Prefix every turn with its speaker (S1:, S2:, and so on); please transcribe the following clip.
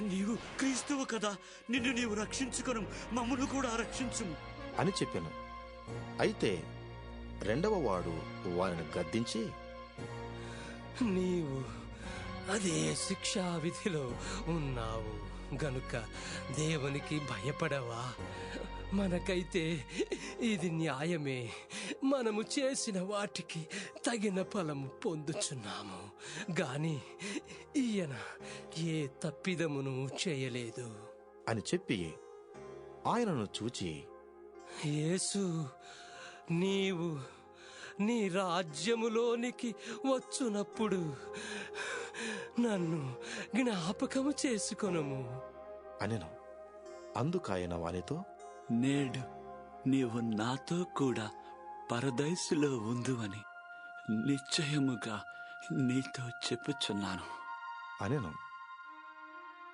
S1: నీవు క్రీస్తువు కదా. నిన్ను నీవు రక్షించుకొను. మమ్మను కూడా రక్షించుము.
S2: అని చెప్పాను. అయితే రెండవ వాడు వారిని గద్దించి
S3: నీవు అదే శిక్షా విధిలో ఉన్నావు. గనుక దేవునికి భయపడవా? మనకైతే ఇది న్యాయమే. మనము చేసిన వాటికి తగిన ఫలము పొందుచున్నాము. గాని ఈయన ఏ తప్పిదమును చేయలేదు.
S2: అని చెప్పి ఆయనను చూచి
S3: యేసు నీవు నీ రాజ్యములోనికి వచ్చునప్పుడు నన్ను జ్ఞాపకము చేసుకొనుము.
S2: అనెను. అందుకాయన వానితో
S4: నేడు నీవు నాతో కూడా పరదైసులో ఉందువని నిశ్చయముగా నీతో చెప్పుచున్నాను.
S2: అనెను.